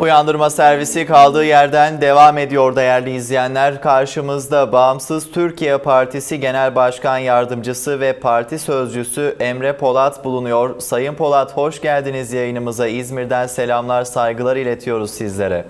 Uyandırma servisi kaldığı yerden devam ediyor değerli izleyenler. Karşımızda Bağımsız Türkiye Partisi Genel Başkan Yardımcısı ve Parti Sözcüsü Emre Polat bulunuyor. Sayın Polat hoş geldiniz yayınımıza. İzmir'den selamlar, saygılar iletiyoruz sizlere.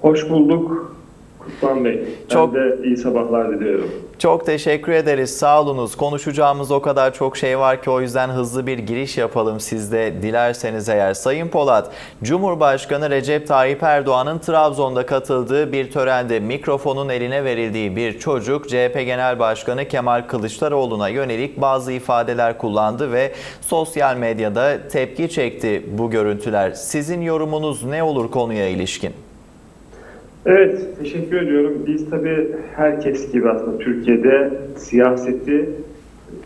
Hoş bulduk Kutlan Bey. Ben Çok- de iyi sabahlar diliyorum. Çok teşekkür ederiz. Sağ olunuz. Konuşacağımız o kadar çok şey var ki o yüzden hızlı bir giriş yapalım siz de dilerseniz eğer. Sayın Polat, Cumhurbaşkanı Recep Tayyip Erdoğan'ın Trabzon'da katıldığı bir törende mikrofonun eline verildiği bir çocuk CHP Genel Başkanı Kemal Kılıçdaroğlu'na yönelik bazı ifadeler kullandı ve sosyal medyada tepki çekti bu görüntüler. Sizin yorumunuz ne olur konuya ilişkin? Evet, teşekkür ediyorum. Biz tabii herkes gibi aslında Türkiye'de siyaseti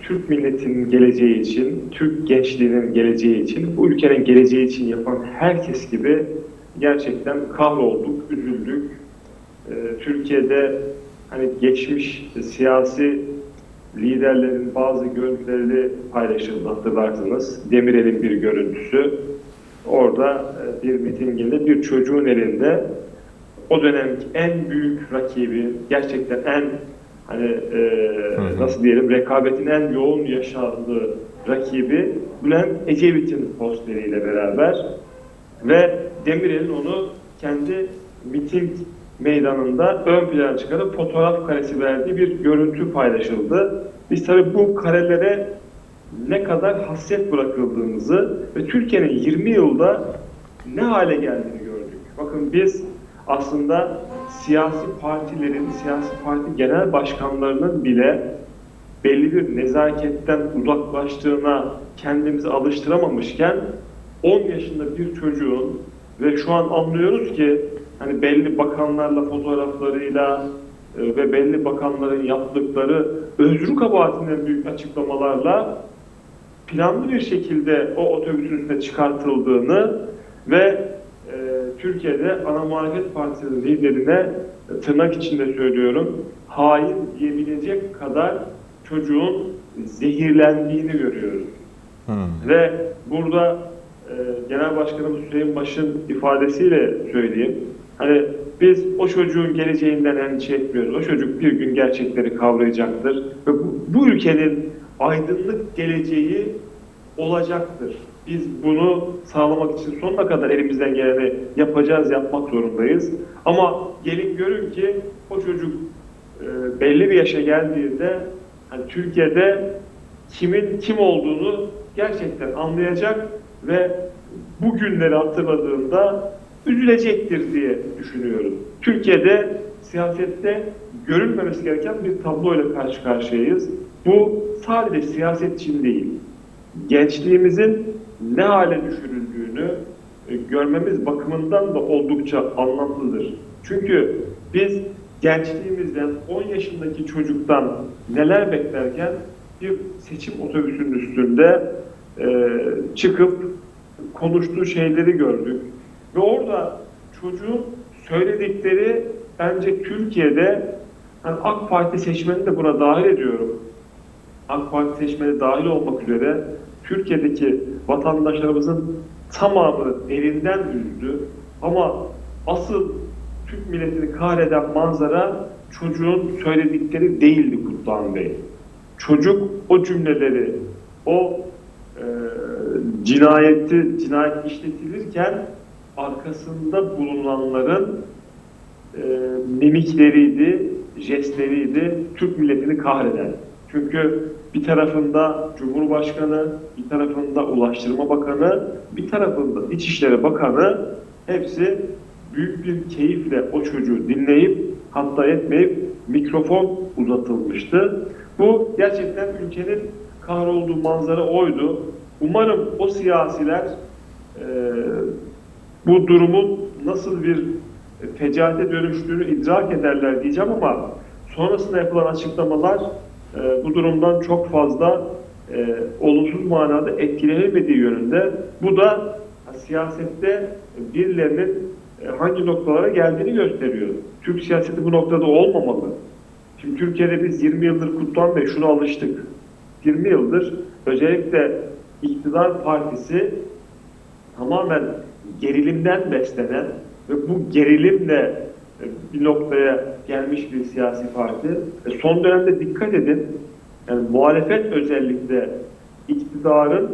Türk milletinin geleceği için, Türk gençliğinin geleceği için, bu ülkenin geleceği için yapan herkes gibi gerçekten kahrolduk, üzüldük. Ee, Türkiye'de hani geçmiş siyasi liderlerin bazı görüntüleri paylaşıldı hatırlarsınız. Demirel'in bir görüntüsü. Orada e, bir mitinginde bir çocuğun elinde o dönemki en büyük rakibi, gerçekten en hani e, hı. nasıl diyelim rekabetin en yoğun yaşandığı rakibi Bülent Ecevit'in posteriyle beraber ve Demirel'in onu kendi miting meydanında ön plana çıkarıp fotoğraf karesi verdiği bir görüntü paylaşıldı. Biz tabii bu karelere ne kadar hasret bırakıldığımızı ve Türkiye'nin 20 yılda ne hale geldiğini gördük. Bakın biz aslında siyasi partilerin, siyasi parti genel başkanlarının bile belli bir nezaketten uzaklaştığına kendimizi alıştıramamışken 10 yaşında bir çocuğun ve şu an anlıyoruz ki hani belli bakanlarla fotoğraflarıyla e, ve belli bakanların yaptıkları özrü kabahatinden büyük açıklamalarla planlı bir şekilde o otobüsün üstüne çıkartıldığını ve Türkiye'de ana muhalefet partisinin liderine e, tırnak içinde söylüyorum hain diyebilecek kadar çocuğun zehirlendiğini görüyoruz. Hmm. Ve burada e, Genel Başkanımız Süleyman Baş'ın ifadesiyle söyleyeyim. Hani biz o çocuğun geleceğinden endişe etmiyoruz. O çocuk bir gün gerçekleri kavrayacaktır. Ve bu, bu ülkenin aydınlık geleceği olacaktır. Biz bunu sağlamak için sonuna kadar elimizden geleni yapacağız, yapmak zorundayız. Ama gelin görün ki o çocuk e, belli bir yaşa geldiğinde hani Türkiye'de kimin kim olduğunu gerçekten anlayacak ve bu günleri hatırladığında üzülecektir diye düşünüyorum. Türkiye'de siyasette görülmemesi gereken bir tabloyla karşı karşıyayız. Bu sadece siyaset için değil, gençliğimizin ne hale düşürüldüğünü e, görmemiz bakımından da oldukça anlamlıdır. Çünkü biz gençliğimizden 10 yaşındaki çocuktan neler beklerken bir seçim otobüsünün üstünde e, çıkıp konuştuğu şeyleri gördük. Ve orada çocuğun söyledikleri bence Türkiye'de hani AK Parti seçmeni de buna dahil ediyorum. AK Parti seçmeni dahil olmak üzere Türkiye'deki vatandaşlarımızın tamamı elinden üzdü. Ama asıl Türk milletini kahreden manzara çocuğun söyledikleri değildi Kutluhan Bey. Çocuk o cümleleri, o e, cinayeti, cinayet işletilirken arkasında bulunanların e, mimikleriydi, jestleriydi Türk milletini kahreden. Çünkü bir tarafında Cumhurbaşkanı, bir tarafında Ulaştırma Bakanı, bir tarafında İçişleri Bakanı hepsi büyük bir keyifle o çocuğu dinleyip hatta etmeyip mikrofon uzatılmıştı. Bu gerçekten ülkenin kahrolduğu manzara oydu. Umarım o siyasiler e, bu durumun nasıl bir fecaate dönüştüğünü idrak ederler diyeceğim ama sonrasında yapılan açıklamalar e, bu durumdan çok fazla e, olumsuz manada etkilenilmediği yönünde. Bu da siyasette birilerinin e, hangi noktalara geldiğini gösteriyor. Türk siyaseti bu noktada olmamalı. Şimdi Türkiye'de biz 20 yıldır Kutluhan Bey şuna alıştık. 20 yıldır özellikle iktidar partisi tamamen gerilimden beslenen ve bu gerilimle bir noktaya gelmiş bir siyasi parti. E, Son dönemde dikkat edin, yani muhalefet özellikle iktidarın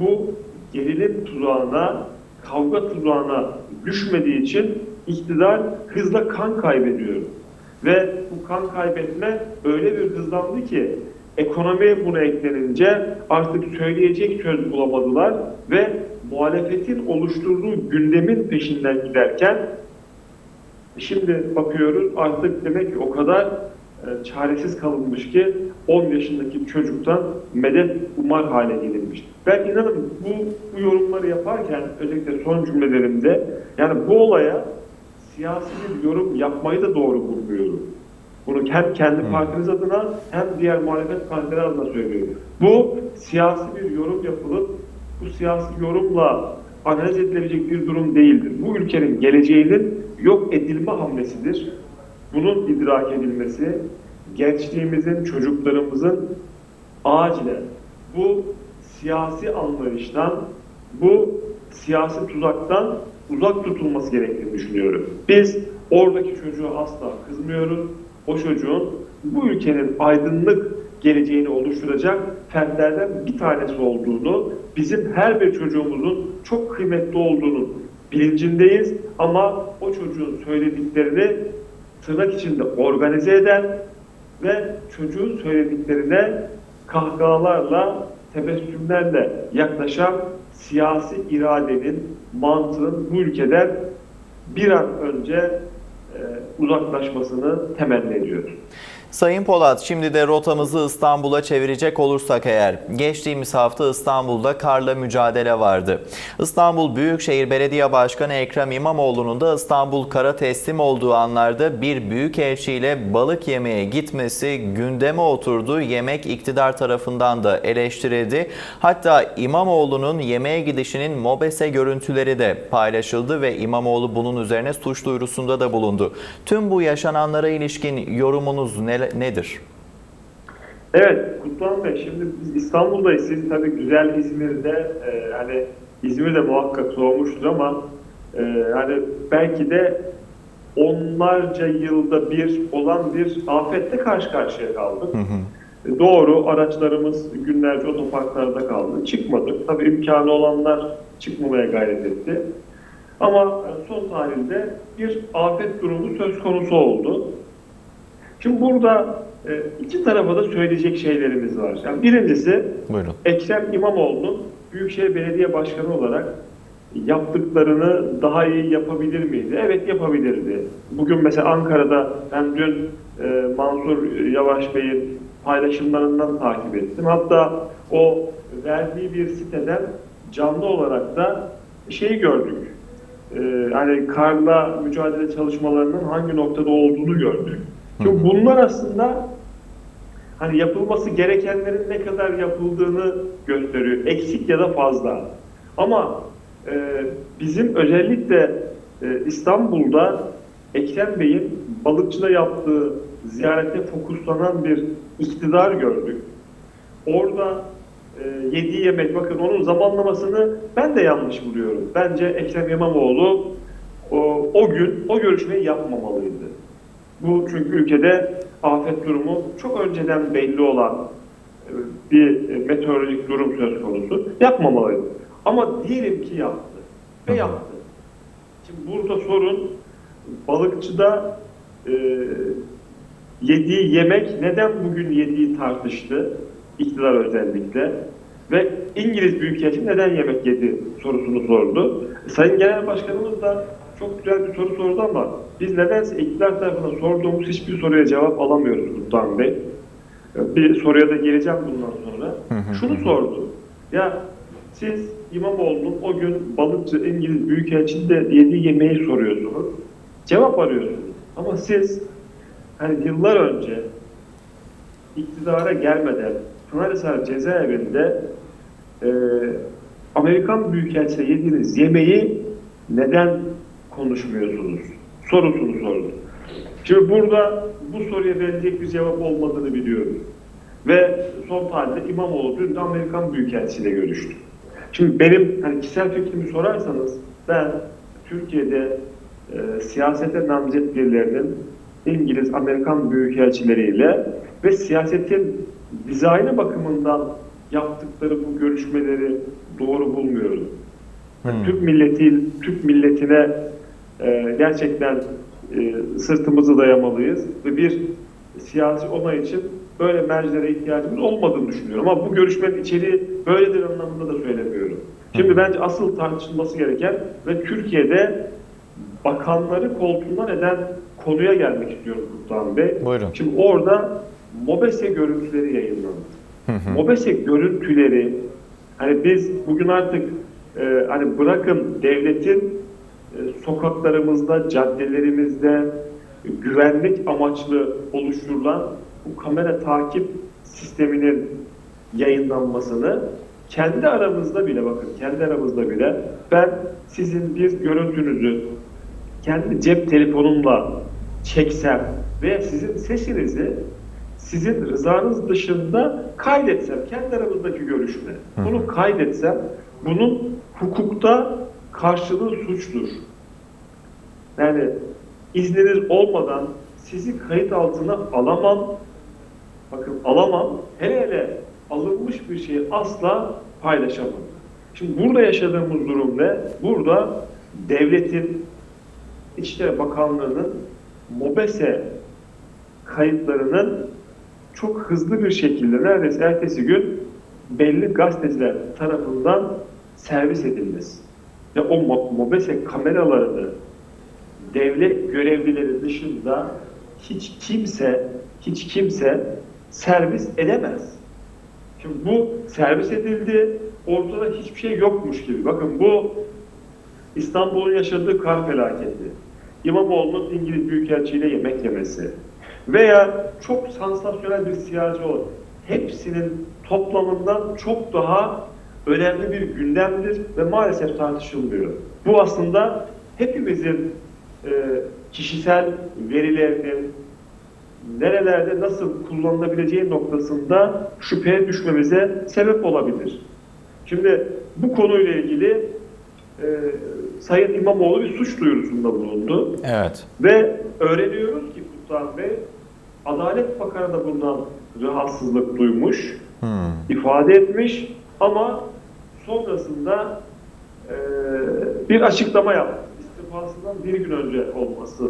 bu gerilim tuzağına, kavga tuzağına düşmediği için iktidar hızla kan kaybediyor. Ve bu kan kaybetme öyle bir hızlandı ki ekonomi buna eklenince artık söyleyecek söz bulamadılar ve muhalefetin oluşturduğu gündemin peşinden giderken Şimdi bakıyoruz artık demek ki o kadar e, çaresiz kalınmış ki 10 yaşındaki çocuktan medet umar hale gelinmiş. Ben inanın bu, bu yorumları yaparken özellikle son cümlelerimde yani bu olaya siyasi bir yorum yapmayı da doğru bulmuyorum. Bunu hem kendi partiniz adına hem diğer muhalefet partileri adına söylüyorum. Bu siyasi bir yorum yapılıp bu siyasi yorumla analiz edilebilecek bir durum değildir. Bu ülkenin geleceğinin yok edilme hamlesidir. Bunun idrak edilmesi, gençliğimizin, çocuklarımızın acilen bu siyasi anlayıştan, bu siyasi tuzaktan uzak tutulması gerektiğini düşünüyorum. Biz oradaki çocuğa asla kızmıyoruz. O çocuğun bu ülkenin aydınlık geleceğini oluşturacak fertlerden bir tanesi olduğunu, bizim her bir çocuğumuzun çok kıymetli olduğunun bilincindeyiz. Ama o çocuğun söylediklerini tırnak içinde organize eden ve çocuğun söylediklerine kahkahalarla, tebessümlerle yaklaşan siyasi iradenin, mantığın bu ülkeden bir an önce uzaklaşmasını temenni ediyoruz. Sayın Polat, şimdi de rotamızı İstanbul'a çevirecek olursak eğer, geçtiğimiz hafta İstanbul'da karla mücadele vardı. İstanbul Büyükşehir Belediye Başkanı Ekrem İmamoğlu'nun da İstanbul kara teslim olduğu anlarda bir büyükelçiyle balık yemeye gitmesi gündeme oturdu. Yemek iktidar tarafından da eleştirildi. Hatta İmamoğlu'nun yemeğe gidişinin mobese görüntüleri de paylaşıldı ve İmamoğlu bunun üzerine suç duyurusunda da bulundu. Tüm bu yaşananlara ilişkin yorumunuz ne, nedir? Evet Kutluhan Bey şimdi biz İstanbul'dayız. Siz tabii güzel İzmir'de e, hani İzmir'de muhakkak soğumuştur ama e, hani belki de onlarca yılda bir olan bir afetle karşı karşıya kaldık. E, Doğru araçlarımız günlerce otoparklarda kaldı. Çıkmadık. Tabii imkanı olanlar çıkmamaya gayret etti. Ama e, son tarihte bir afet durumu söz konusu oldu. Şimdi burada e, iki tarafa da söyleyecek şeylerimiz var. Yani birincisi Buyurun. Ekrem İmamoğlu'nun Büyükşehir Belediye Başkanı olarak yaptıklarını daha iyi yapabilir miydi? Evet yapabilirdi. Bugün mesela Ankara'da ben dün e, Mansur Yavaş Bey'in paylaşımlarından takip ettim. Hatta o verdiği bir siteden canlı olarak da şeyi gördük. E, hani karla mücadele çalışmalarının hangi noktada olduğunu gördük. Çünkü bunlar aslında hani yapılması gerekenlerin ne kadar yapıldığını gösteriyor. Eksik ya da fazla. Ama e, bizim özellikle e, İstanbul'da Ekrem Bey'in balıkçıda yaptığı ziyarete fokuslanan bir iktidar gördük. Orada e, yediği yemek, bakın onun zamanlamasını ben de yanlış buluyorum. Bence Ekrem İmamoğlu o, o gün o görüşmeyi yapmamalıydı. Bu çünkü ülkede afet durumu çok önceden belli olan e, bir e, meteorolojik durum söz konusu. Yapmamalıydı. Ama diyelim ki yaptı. Ve yaptı. Şimdi burada sorun balıkçıda e, yediği yemek neden bugün yediği tartıştı. İktidar özellikle. Ve İngiliz Büyükelçi neden yemek yedi sorusunu sordu. Sayın Genel Başkanımız da çok güzel bir soru sordu ama biz nedense iktidar tarafından sorduğumuz hiçbir soruya cevap alamıyoruz Kutluhan Bey. Bir soruya da geleceğim bundan sonra. Şunu sordu. Ya siz İmamoğlu'nun o gün balıkçı İngiliz Büyükelçinde yediği yemeği soruyorsunuz. Cevap arıyorsunuz. Ama siz hani yıllar önce iktidara gelmeden Pınarhisar cezaevinde e, Amerikan Büyükelçisi'ne yediğiniz yemeği neden konuşmuyorsunuz? Sorusunu sordu. Şimdi burada bu soruya verilecek bir cevap olmadığını biliyoruz. Ve son tarihte İmamoğlu dün de Amerikan Büyükelçisiyle görüştü. Şimdi benim hani kişisel fikrimi sorarsanız ben Türkiye'de e, siyasete namzet birilerinin İngiliz, Amerikan büyükelçileriyle ve siyasetin dizaynı bakımından yaptıkları bu görüşmeleri doğru bulmuyorum. Hmm. Türk milleti Türk milletine e, gerçekten e, sırtımızı dayamalıyız ve bir siyasi onay için böyle mercilere ihtiyacımız olmadığını düşünüyorum. Ama bu görüşmenin içeriği böyledir anlamında da söylemiyorum. Şimdi bence asıl tartışılması gereken ve Türkiye'de bakanları koltuğuna neden konuya gelmek istiyorum Kutlan Bey. Buyurun. Şimdi orada MOBESE görüntüleri yayınlandı. Hı hı. MOBESE görüntüleri hani biz bugün artık e, hani bırakın devletin e, sokaklarımızda, caddelerimizde güvenlik amaçlı oluşturulan bu kamera takip sisteminin yayınlanmasını kendi aramızda bile bakın kendi aramızda bile ben sizin bir görüntünüzü kendi cep telefonumla çeksem veya sizin sesinizi sizin rızanız dışında kaydetsem, kendi aramızdaki görüşme, bunu kaydetsem, bunun hukukta karşılığı suçtur. Yani izniniz olmadan sizi kayıt altına alamam, bakın alamam, hele hele alınmış bir şeyi asla paylaşamam. Şimdi burada yaşadığımız durum ne? Burada devletin, İçişleri Bakanlığı'nın MOBESE kayıtlarının çok hızlı bir şekilde neredeyse ertesi gün belli gazeteciler tarafından servis edilmesi. Ve o mo- MOBESE kameralarını devlet görevlileri dışında hiç kimse hiç kimse servis edemez. Şimdi bu servis edildi, ortada hiçbir şey yokmuş gibi. Bakın bu İstanbul'un yaşadığı kar felaketi, İmamoğlu'nun İngiliz Büyükelçiliğiyle yemek yemesi veya çok sansasyonel bir siyasi olan hepsinin toplamından çok daha önemli bir gündemdir ve maalesef tartışılmıyor. Bu aslında hepimizin e, kişisel verilerinin nerelerde nasıl kullanılabileceği noktasında şüpheye düşmemize sebep olabilir. Şimdi bu konuyla ilgili e, Sayın İmamoğlu bir suç duyurusunda bulundu. Evet. Ve öğreniyoruz ki Kutlan Bey, Adalet Bakanı da bundan rahatsızlık duymuş, Hmm. ifade etmiş ama sonrasında e, bir açıklama yaptı. İstifasından bir gün önce olması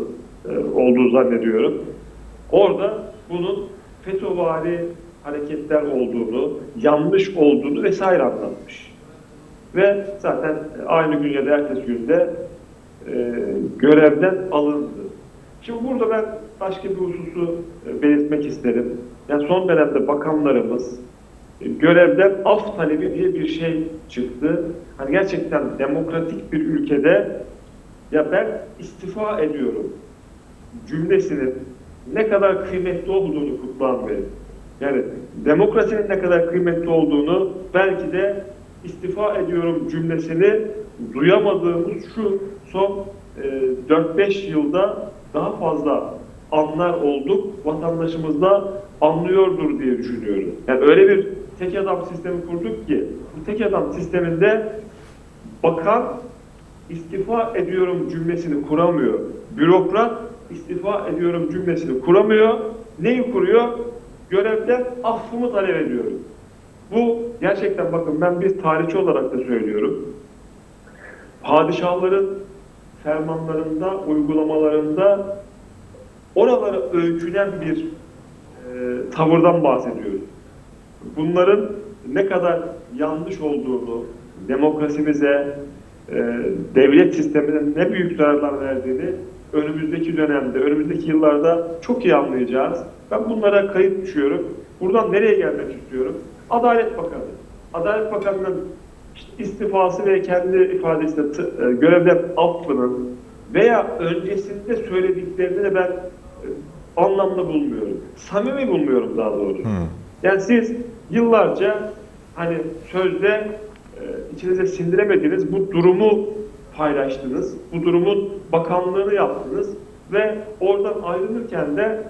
e, olduğu zannediyorum. Orada bunun FETÖ'vari hareketler olduğunu, yanlış olduğunu vesaire anlatmış. Ve zaten aynı gün ya da ertesi günde e, görevden alındı. Şimdi burada ben başka bir hususu e, belirtmek isterim. Yani son dönemde bakanlarımız e, görevden af talebi diye bir şey çıktı. Hani gerçekten demokratik bir ülkede ya ben istifa ediyorum cümlesinin ne kadar kıymetli olduğunu Kutlan Bey. Yani demokrasinin ne kadar kıymetli olduğunu belki de istifa ediyorum cümlesini duyamadığımız şu son e, 4-5 yılda daha fazla anlar olduk. Vatandaşımız da anlıyordur diye düşünüyorum. Yani öyle bir tek adam sistemi kurduk ki bu tek adam sisteminde bakan istifa ediyorum cümlesini kuramıyor. Bürokrat istifa ediyorum cümlesini kuramıyor. Neyi kuruyor? Görevden affımı talep ediyorum. Bu gerçekten bakın ben bir tarihçi olarak da söylüyorum. Padişahların fermanlarında, uygulamalarında oralara öykünen bir e, tavırdan bahsediyoruz. Bunların ne kadar yanlış olduğunu, demokrasimize, e, devlet sistemine ne büyük zararlar verdiğini önümüzdeki dönemde, önümüzdeki yıllarda çok iyi anlayacağız. Ben bunlara kayıt düşüyorum. Buradan nereye gelmek istiyorum? Adalet Bakanı. Adalet Bakanı'nın işte istifası ve kendi ifadesiyle t- e, görevden affının veya öncesinde söylediklerini de ben e, anlamlı bulmuyorum. Samimi bulmuyorum daha doğrusu. Hmm. Yani siz yıllarca hani sözde e, içinize sindiremediğiniz bu durumu paylaştınız. Bu durumun bakanlığını yaptınız ve oradan ayrılırken de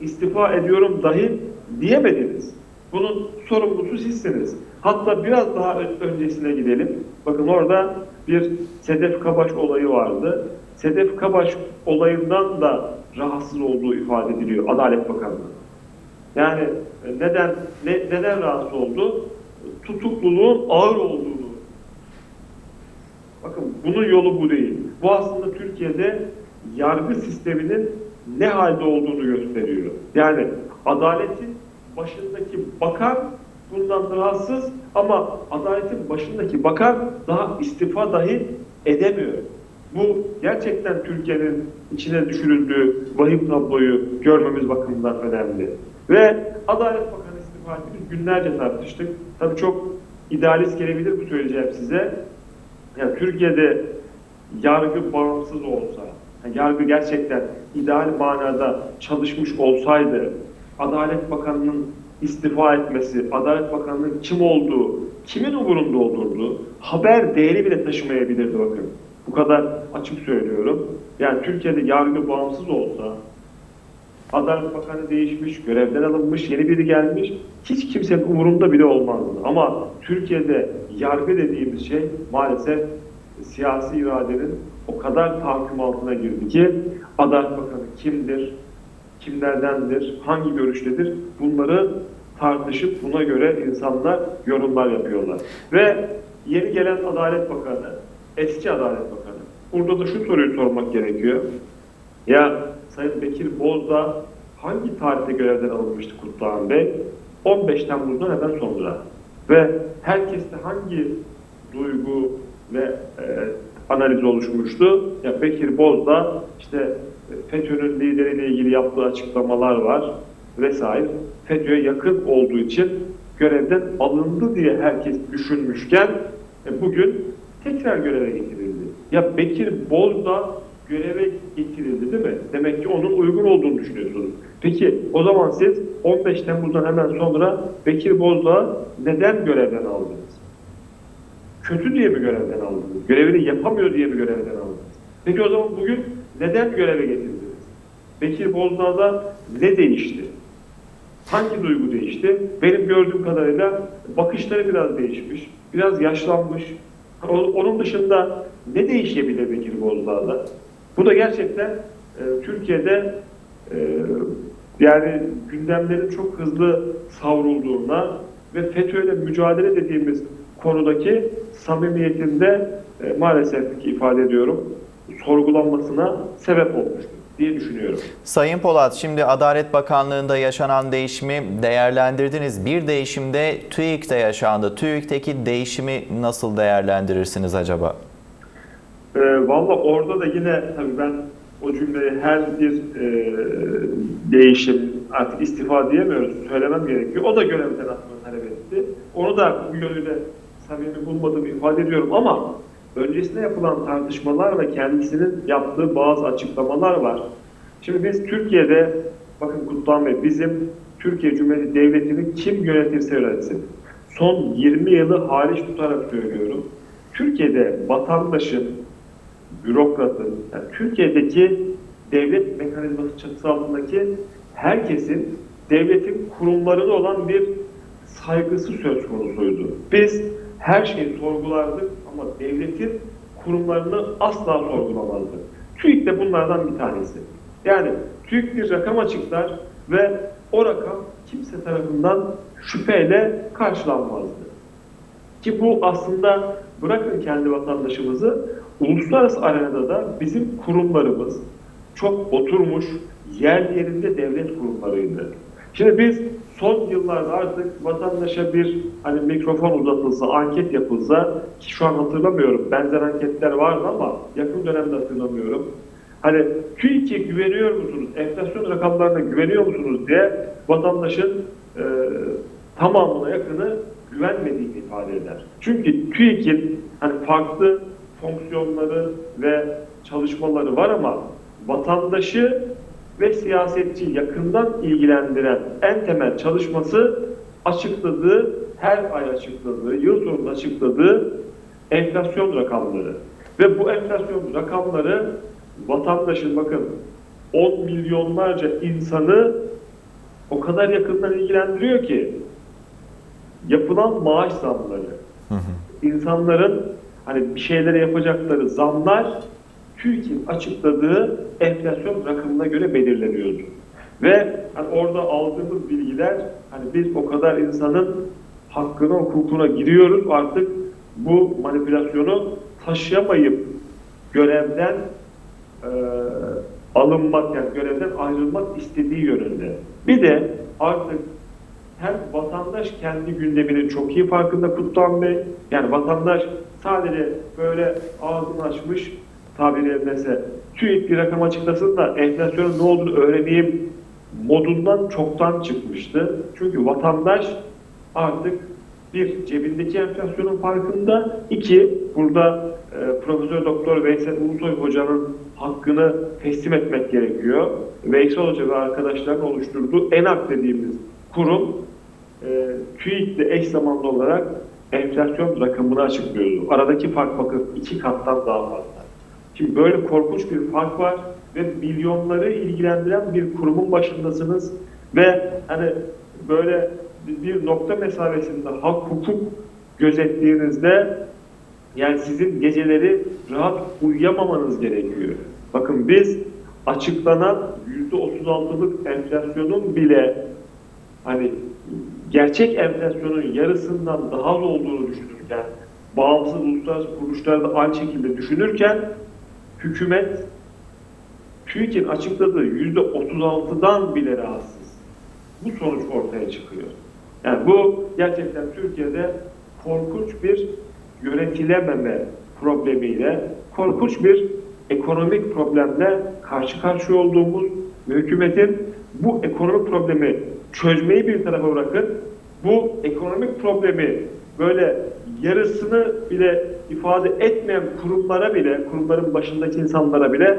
istifa ediyorum dahi diyemediniz. Bunun sorumlusu sizsiniz. Hatta biraz daha öncesine gidelim. Bakın orada bir Sedef Kabaş olayı vardı. Sedef Kabaş olayından da rahatsız olduğu ifade ediliyor Adalet Bakanlığı. Yani e, neden ne, neden rahatsız oldu? Tutukluluğun ağır olduğunu. Bakın bunun yolu bu değil. Bu aslında Türkiye'de yargı sisteminin ne halde olduğunu gösteriyor. Yani adaletin başındaki bakan bundan rahatsız ama adaletin başındaki bakan daha istifa dahi edemiyor. Bu gerçekten Türkiye'nin içine düşürüldüğü vahim tabloyu görmemiz bakımından önemli. Ve Adalet Bakanı istifa etti. Biz günlerce tartıştık. Tabii çok idealist gelebilir bu söyleyeceğim size. Yani Türkiye'de yargı bağımsız olsa, yani yargı gerçekten ideal manada çalışmış olsaydı, Adalet Bakanı'nın istifa etmesi, Adalet Bakanı'nın kim olduğu, kimin umurunda olduğunu haber değeri bile taşımayabilirdi bakın. Bu kadar açık söylüyorum. Yani Türkiye'de yargı bağımsız olsa, Adalet Bakanı değişmiş, görevden alınmış, yeni biri gelmiş. Hiç kimsenin umurunda bile olmazdı. Ama Türkiye'de yargı dediğimiz şey maalesef siyasi iradenin o kadar tahakküm altına girdi ki Adalet Bakanı kimdir, kimlerdendir, hangi görüştedir bunları tartışıp buna göre insanlar yorumlar yapıyorlar. Ve yeni gelen Adalet Bakanı, eski Adalet Bakanı. Burada da şu soruyu sormak gerekiyor. Ya Sayın Bekir Bozdağ hangi tarihte görevden alınmıştı Kutluhan Bey? 15 Temmuz'dan hemen sonra. Ve herkeste hangi duygu ve e, analiz oluşmuştu? Ya Bekir Bozdağ işte e, FETÖ'nün lideriyle ilgili yaptığı açıklamalar var vesaire. FETÖ'ye yakın olduğu için görevden alındı diye herkes düşünmüşken e, bugün tekrar göreve getirildi. Ya Bekir Bozdağ göreve getirildi değil mi? Demek ki onun uygun olduğunu düşünüyorsunuz. Peki o zaman siz 15 Temmuz'dan hemen sonra Bekir Bozdağ'ı neden görevden aldınız? Kötü diye mi görevden aldınız? Görevini yapamıyor diye mi görevden aldınız? Peki o zaman bugün neden göreve getirdiniz? Bekir Bozdağ'da ne değişti? Hangi duygu değişti? Benim gördüğüm kadarıyla bakışları biraz değişmiş, biraz yaşlanmış. Onun dışında ne değişebilir Bekir Bozdağ'da? Bu da gerçekten e, Türkiye'de e, yani gündemlerin çok hızlı savrulduğuna ve FETÖ'yle mücadele dediğimiz konudaki samimiyetinde e, maalesef ki ifade ediyorum sorgulanmasına sebep olmuş diye düşünüyorum. Sayın Polat, şimdi Adalet Bakanlığı'nda yaşanan değişimi değerlendirdiniz. Bir değişimde TÜİK'te yaşandı. TÜİK'teki değişimi nasıl değerlendirirsiniz acaba? E, Valla orada da yine tabii ben o cümleyi her bir e, değişim artık istifa diyemiyoruz söylemem gerekiyor. O da görevden atmanı talep etti. Onu da bu yönüyle samimi bulmadığımı ifade ediyorum ama öncesinde yapılan tartışmalar ve kendisinin yaptığı bazı açıklamalar var. Şimdi biz Türkiye'de bakın Kutluhan Bey bizim Türkiye Cumhuriyeti Devleti'ni kim yönetirse yönetsin. Son 20 yılı hariç tutarak söylüyorum. Türkiye'de vatandaşın bürokratın, yani Türkiye'deki devlet mekanizması çatısı altındaki herkesin devletin kurumlarına olan bir saygısı söz konusuydu. Biz her şeyi sorgulardık ama devletin kurumlarını asla sorgulamazdık. TÜİK de bunlardan bir tanesi. Yani TÜİK bir rakam açıklar ve o rakam kimse tarafından şüpheyle karşılanmazdı. Ki bu aslında bırakın kendi vatandaşımızı, uluslararası arenada da bizim kurumlarımız çok oturmuş, yer yerinde devlet kurumlarıydı. Şimdi biz son yıllarda artık vatandaşa bir hani mikrofon uzatılsa, anket yapılsa ki şu an hatırlamıyorum, benzer anketler vardı ama yakın dönemde hatırlamıyorum. Hani TÜİK'e güveniyor musunuz, enflasyon rakamlarına güveniyor musunuz diye vatandaşın e, tamamına yakını güvenmediğini ifade eder. Çünkü TÜİK'in hani farklı fonksiyonları ve çalışmaları var ama vatandaşı ve siyasetçi yakından ilgilendiren en temel çalışması açıkladığı, her ay açıkladığı, yıl sonunda açıkladığı enflasyon rakamları. Ve bu enflasyon rakamları vatandaşın bakın 10 milyonlarca insanı o kadar yakından ilgilendiriyor ki yapılan maaş zamları, insanların hani bir şeylere yapacakları zamlar TÜİK'in açıkladığı enflasyon rakamına göre belirleniyordu. Ve hani orada aldığımız bilgiler hani biz o kadar insanın hakkına, hukukuna giriyoruz artık bu manipülasyonu taşıyamayıp görevden e, alınmak yani görevden ayrılmak istediği yönünde. Bir de artık hem vatandaş kendi gündeminin çok iyi farkında Kutlan Bey. Yani vatandaş sadece böyle ağzını açmış tabiri edilmese TÜİK bir rakam açıklasın da enflasyonun ne olduğunu öğreneyim modundan çoktan çıkmıştı. Çünkü vatandaş artık bir cebindeki enflasyonun farkında, iki burada e, Profesör Doktor Veysel Ulusoy hocanın hakkını teslim etmek gerekiyor. Veysel Hoca ve arkadaşların oluşturduğu ENAK dediğimiz kurum e, TÜİK'le eş zamanlı olarak enflasyon rakamını açıklıyordu. Aradaki fark bakın iki kattan daha fazla. Şimdi böyle korkunç bir fark var ve milyonları ilgilendiren bir kurumun başındasınız ve hani böyle bir nokta mesafesinde hak hukuk gözettiğinizde yani sizin geceleri rahat uyuyamamanız gerekiyor. Bakın biz açıklanan %36'lık enflasyonun bile hani gerçek enflasyonun yarısından daha az olduğunu düşünürken, bağımsız uluslararası kuruluşlar da aynı şekilde düşünürken hükümet TÜİK'in açıkladığı %36'dan bile rahatsız. Bu sonuç ortaya çıkıyor. Yani bu gerçekten Türkiye'de korkunç bir yönetilememe problemiyle, korkunç bir ekonomik problemle karşı karşıya olduğumuz ve hükümetin bu ekonomik problemi çözmeyi bir tarafa bırakın, bu ekonomik problemi böyle yarısını bile ifade etmeyen kurumlara bile, kurumların başındaki insanlara bile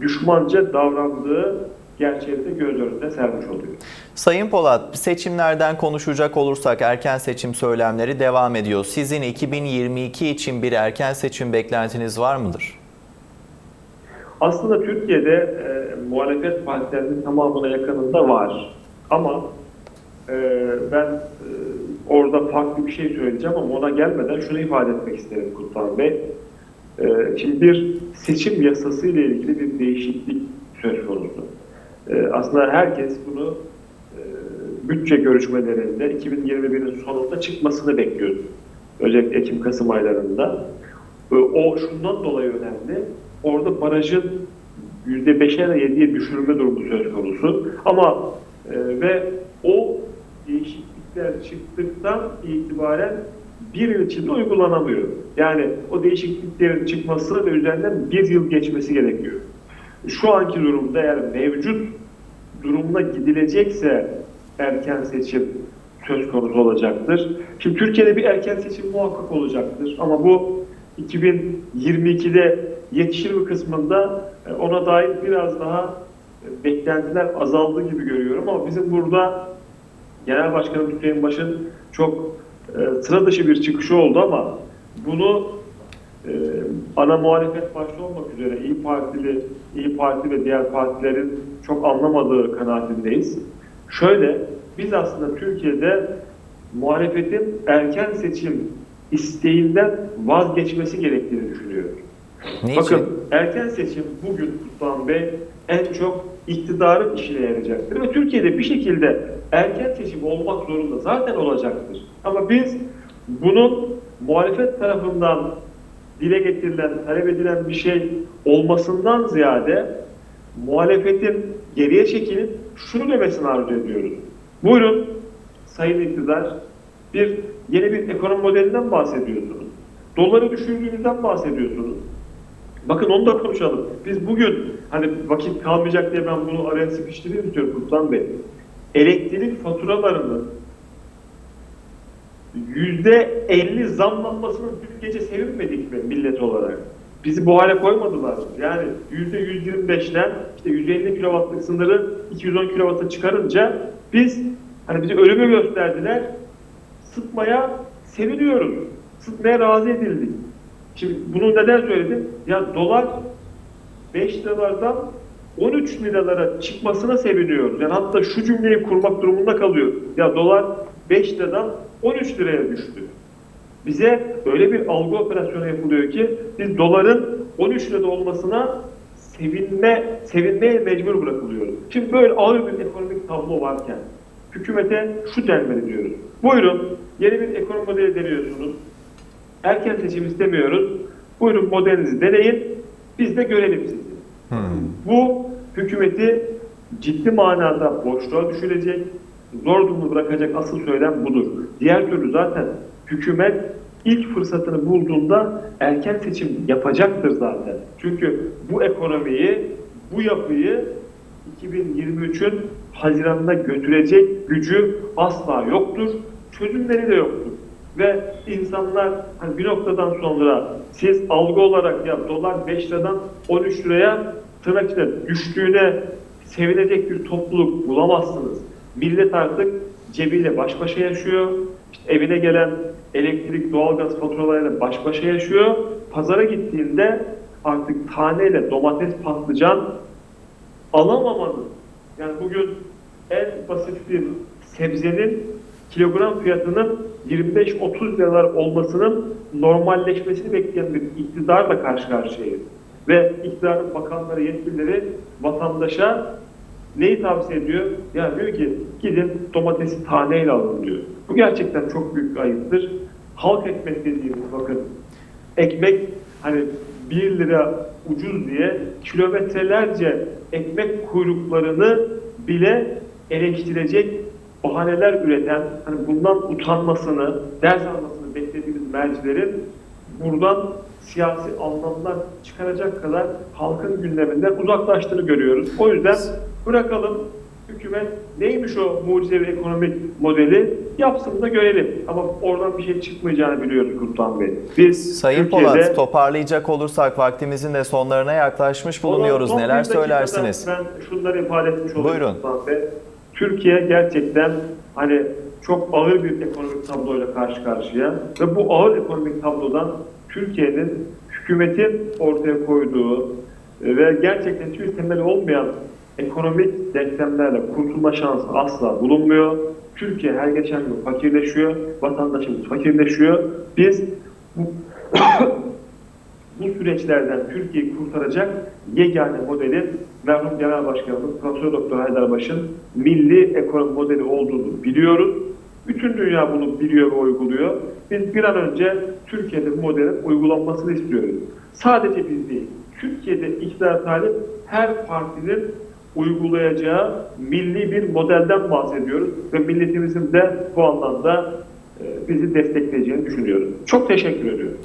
düşmanca davrandığı gerçeği de göz önünde sermiş oluyor. Sayın Polat, seçimlerden konuşacak olursak erken seçim söylemleri devam ediyor. Sizin 2022 için bir erken seçim beklentiniz var mıdır? Aslında Türkiye'de e, muhalefet partilerinin tamamına yakınında var. Ama e, ben e, orada farklı bir şey söyleyeceğim ama ona gelmeden şunu ifade etmek isterim Kutlan Bey. E, şimdi bir seçim yasası ile ilgili bir değişiklik söz konusu. E, aslında herkes bunu e, bütçe görüşmelerinde 2021'in sonunda çıkmasını bekliyordu. Özellikle Ekim-Kasım aylarında. E, o şundan dolayı önemli. Orada barajın %5'e ile 7'ye düşürme durumu söz konusu. Ama e, ve değişiklikler çıktıktan itibaren bir yıl içinde uygulanamıyor. Yani o değişikliklerin çıkması ve üzerinden bir yıl geçmesi gerekiyor. Şu anki durumda eğer mevcut durumuna gidilecekse erken seçim söz konusu olacaktır. Şimdi Türkiye'de bir erken seçim muhakkak olacaktır. Ama bu 2022'de yetişir mi kısmında e, ona dair biraz daha beklentiler azaldı gibi görüyorum ama bizim burada Genel Başkanım Hüseyin Baş'ın çok e, sıra dışı bir çıkışı oldu ama bunu e, ana muhalefet başta olmak üzere İyi Partili, İyi Parti ve diğer partilerin çok anlamadığı kanaatindeyiz. Şöyle, biz aslında Türkiye'de muhalefetin erken seçim isteğinden vazgeçmesi gerektiğini düşünüyoruz. Niçin? Bakın erken seçim bugün Kutlan Bey en çok iktidarın işine yarayacaktır. Ve Türkiye'de bir şekilde erken seçim olmak zorunda zaten olacaktır. Ama biz bunun muhalefet tarafından dile getirilen, talep edilen bir şey olmasından ziyade muhalefetin geriye çekilip şunu demesini arzu ediyoruz. Buyurun sayın iktidar bir yeni bir ekonomi modelinden bahsediyorsunuz. Doları düşürdüğünüzden bahsediyorsunuz. Bakın onu da konuşalım. Biz bugün hani vakit kalmayacak diye ben bunu araya sıkıştırayım istiyorum Kutlan Bey. Elektrik faturalarının yüzde elli zamlanmasının dün gece sevinmedik mi millet olarak? Bizi bu hale koymadılar. Yani yüzde 125'ten işte 150 kilowattlık sınırı 210 kilowata çıkarınca biz hani bizi ölümü gösterdiler. Sıtmaya seviniyoruz. Sıtmaya razı edildik. Şimdi bunu neden söyledim? Ya dolar 5 liralardan 13 liralara çıkmasına seviniyoruz. Yani hatta şu cümleyi kurmak durumunda kalıyor. Ya dolar 5 liradan 13 liraya düştü. Bize öyle bir algı operasyonu yapılıyor ki biz doların 13 lirada olmasına sevinme, sevinmeye mecbur bırakılıyoruz. Şimdi böyle ağır bir ekonomik tablo varken hükümete şu denmeli diyoruz. Buyurun yeni bir ekonomi modeli deniyorsunuz. Erken seçim istemiyoruz. Buyurun modelinizi deneyin. Biz de görelim sizi. Bu hükümeti ciddi manada boşluğa düşürecek, zor durumda bırakacak asıl söylem budur. Diğer türlü zaten hükümet ilk fırsatını bulduğunda erken seçim yapacaktır zaten. Çünkü bu ekonomiyi, bu yapıyı 2023'ün Haziran'da götürecek gücü asla yoktur. Çözümleri de yoktur. Ve insanlar hani bir noktadan sonra siz algı olarak ya dolar 5 liradan 13 liraya tırnak içinde düştüğüne sevinecek bir topluluk bulamazsınız. Millet artık cebiyle baş başa yaşıyor. İşte evine gelen elektrik, doğalgaz faturalarıyla baş başa yaşıyor. Pazara gittiğinde artık taneyle domates, patlıcan alamamanın yani bugün en basit bir sebzenin kilogram fiyatının 25-30 liralar olmasının normalleşmesini bekleyen bir iktidarla karşı karşıyayız. Ve iktidarın bakanları, yetkilileri vatandaşa neyi tavsiye ediyor? Ya diyor ki gidin domatesi taneyle alın diyor. Bu gerçekten çok büyük bir ayıptır. Halk ekmek dediğimiz bakın ekmek hani 1 lira ucuz diye kilometrelerce ekmek kuyruklarını bile eleştirecek bahaneler üreten, hani bundan utanmasını, ders almasını beklediğimiz mercilerin buradan siyasi anlamlar çıkaracak kadar halkın gündeminden uzaklaştığını görüyoruz. O yüzden bırakalım hükümet neymiş o mucizevi ekonomik modeli yapsın da görelim. Ama oradan bir şey çıkmayacağını biliyoruz Kurtan Bey. Biz Sayın Türkiye'de- Polat toparlayacak olursak vaktimizin de sonlarına yaklaşmış bulunuyoruz. Neler söylersiniz? Ben şunları ifade etmiş olayım. Buyurun. Sultan Bey. Türkiye gerçekten hani çok ağır bir ekonomik tabloyla karşı karşıya ve bu ağır ekonomik tablodan Türkiye'nin hükümetin ortaya koyduğu e, ve gerçekten hiçbir temeli olmayan ekonomik denklemlerle kurtulma şansı asla bulunmuyor. Türkiye her geçen gün fakirleşiyor, vatandaşımız fakirleşiyor. Biz bu bu süreçlerden Türkiye'yi kurtaracak yegane modelin merhum Genel Başkanımız Profesör Doktor Haydarbaş'ın milli ekonomi modeli olduğunu biliyoruz. Bütün dünya bunu biliyor ve uyguluyor. Biz bir an önce Türkiye'de bu modelin uygulanmasını istiyoruz. Sadece biz değil, Türkiye'de iktidar talip her partinin uygulayacağı milli bir modelden bahsediyoruz ve milletimizin de bu anlamda e, bizi destekleyeceğini düşünüyorum. Çok teşekkür ediyorum.